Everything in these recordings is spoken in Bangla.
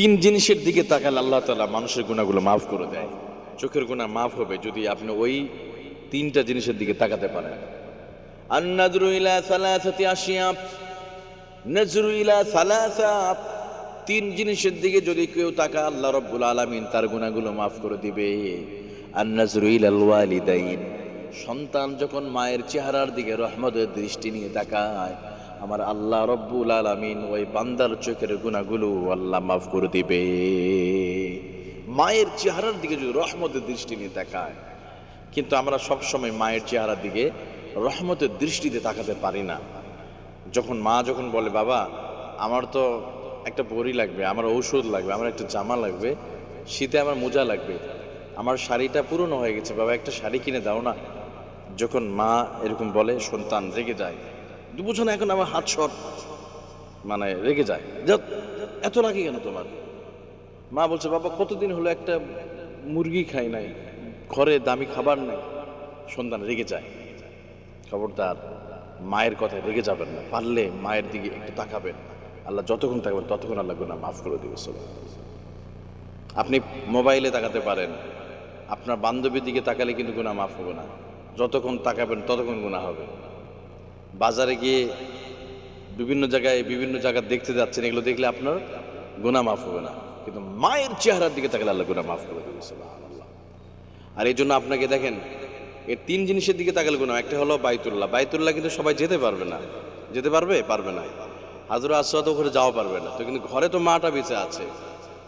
তিন জিনিসের দিকে তাকালে আল্লাহ তালা মানুষের গুণাগুলো মাফ করে দেয়। চোখের গুণা মাফ হবে যদি আপনি ওই তিনটা জিনিসের দিকে তাকাতে পারেন। তিন জিনিসের দিকে যদি কেউ তাকা আল্লাহ রব্বুল আলামিন তার গুণাগুলো মাফ করে দিবে। সন্তান যখন মায়ের চেহারার দিকে রহমতের দৃষ্টি নিয়ে তাকায় আমার আল্লাহ রব্বুল আলামিন ওই বান্দার চোখের গুণাগুলো আল্লাহ মাফ করে দিবে। মায়ের চেহারার দিকে যদি রহমতের দৃষ্টি নিয়ে তাকায়, কিন্তু আমরা সব সময় মায়ের চেহারার দিকে রহমতের দৃষ্টিতে তাকাতে পারি না। যখন মা যখন বলে, বাবা, আমার তো একটা বড়ি লাগবে, আমার ঔষধ লাগবে, আমার একটা জামা লাগবে, শীতে আমার মোজা লাগবে, আমার শাড়িটা পুরনো হয়ে গেছে, বাবা, একটা শাড়ি কিনে দাও না। যখন মা এরকম বলে, সন্তান রেগে যায় বুঝো না, এখন আমার হাত শট মানে রেগে যায়। এত লাগে কেন তোমার? মা বলছে, বাবা, কতদিন হলো একটা মুরগি খাই নাই, ঘরে দামি খাবার নেই। সন্তান রেগে যায়। খবরদার, মায়ের কথায় রেগে যাবেন না। পারলে মায়ের দিকে একটু তাকাবেন। আল্লাহ যতক্ষণ থাকবেন, ততক্ষণ আল্লাহ গুনা মাফ করে দেবে সব আপনি মোবাইলে তাকাতে পারেন। আপনার বান্ধবীর দিকে তাকালে কিন্তু গুনাহ মাফ হবে না। যতক্ষণ তাকাবেন, ততক্ষণ গুনাহ হবে। বাজারে গিয়ে বিভিন্ন জায়গায়, বিভিন্ন জায়গা দেখতে যাচ্ছেন, এগুলো দেখলে আপনার গুনাহ মাফ হবে না। কিন্তু মায়ের চেহারার দিকে তাকালে আল্লাহ গুনাহ মাফ করে দেবে আর এই জন্য আপনাকে দেখেন, এর তিন জিনিসের দিকে তাকালে গুনাহ, একটা হলো বাইতুল্লাহ। বাইতুল্লাহ কিন্তু সবাই যেতে পারবে না। যেতে পারবে? পারবে না। হাজুর আসওয়াদ ওখানে যাওয়া পারবে না। তো কিন্তু ঘরে তো মাটা বেঁচে আছে।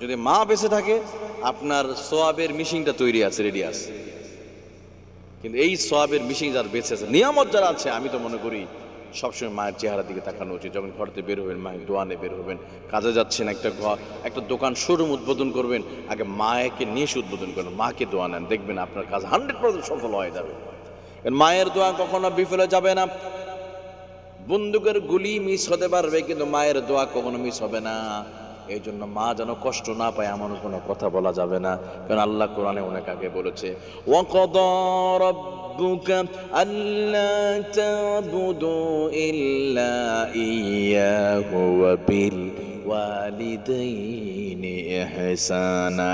যদি মা বেঁচে থাকে, আপনার সোয়াবের মিশিংটা তৈরি আছে রেডি আছে। কিন্তু এই সোয়াবের মিশিং যার বেঁচে আছে, নিয়ামত যারা আছে, আমি তো মনে করি সবসময় মায়ের চেহারার দিকে তাকানো উচিত। যখন ঘরতে বের হবেন, মায়ের দোয়ানে বের হবেন, কাজে যাচ্ছেন, একটা ঘর, একটা দোকান, শোরুম উদ্বোধন করবেন, আগে মায়েকে নিয়ে এসে উদ্বোধন করবেন মাকে দোয়া নেন, দেখবেন আপনার কাজ হান্ড্রেড পার্সেন্ট সফল হয়ে যাবে। মায়ের দোয়া কখনো বিফলে যাবে না। বন্দুকের গুলি মিস হতে পারবে, কিন্তু মায়ের দোয়া কখনো মিস হবে না। এই জন্য মা যেন কষ্ট না পায় এমন কোনো কথা বলা যাবে না কারণ আল্লাহ কোরআনে অনেক আগে বলেছে وَقَضَى رَبُّكَ أَلَّا تَعْبُدُوا إِلَّا إِيَّاهُ وَبِالْوَالِدَيْنِ إِحْسَانًا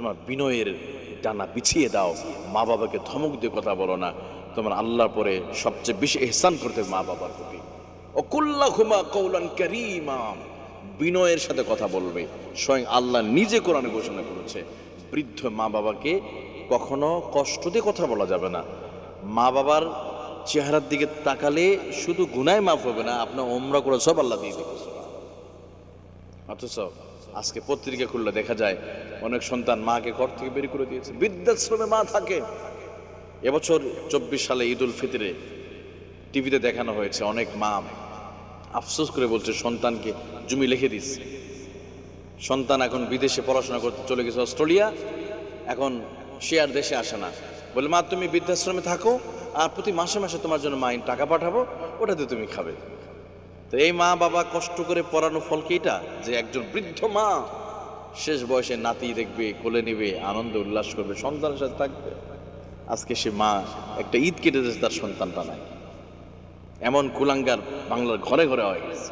তোমার বিনয়ের ডানা বিছিয়ে দাও। মা বাবাকে ধমক দিয়ে কথা বলো না। তোমার আল্লাহ পরে সবচেয়ে বেশি এহসান করতে মা বাবার প্রতি। ও কুল্লা ঘুমা কৌলান করিমা। বিনয়ের সাথে কথা বলবে। স্বয়ং আল্লাহ নিজে কোরআনে ঘোষণা করেছে। বৃদ্ধ মা বাবাকে কখনো কষ্ট দিয়ে কথা বলা যাবে না। মা বাবার চেহারার দিকে তাকালে শুধু গুনায় মাফ হবে না, আপনার ওমরা করে সব আল্লাহ দিয়ে দেবে। অথচ আজকে পত্রিকা খুললে দেখা যায় অনেক সন্তান মাকে ঘর থেকে বের করে দিয়েছে। বৃদ্ধাশ্রমে মা থাকে। এবছর চব্বিশ সালে ঈদ উল ফিতরে টিভিতে দেখানো হয়েছে অনেক মা আফসোস করে বলছে, সন্তানকে জমি লিখে দিচ্ছে। সন্তান এখন বিদেশে পড়াশোনা করতে চলে গেছে অস্ট্রেলিয়া। এখন সে আর দেশে আসে না। বলে, মা, তুমি বৃদ্ধাশ্রমে থাকো আর প্রতি মাসে মাসে তোমার জন্য মাইন টাকা পাঠাবো, ওটাতে তুমি খাবে। তো এই মা বাবা কষ্ট করে পড়ানো ফল কি এটা? যে একজন বৃদ্ধ মা, শেষ বয়সে নাতি দেখবে, কোলে নেবে, আনন্দ উল্লাস করবে, সন্তানের সাথে থাকবে। আজকে সে মা একটা ঈদ কেটে যাচ্ছে তার সন্তানটা নাই। এমন কুলাঙ্গার বাংলার ঘরে ঘরে হয়ে গেছে।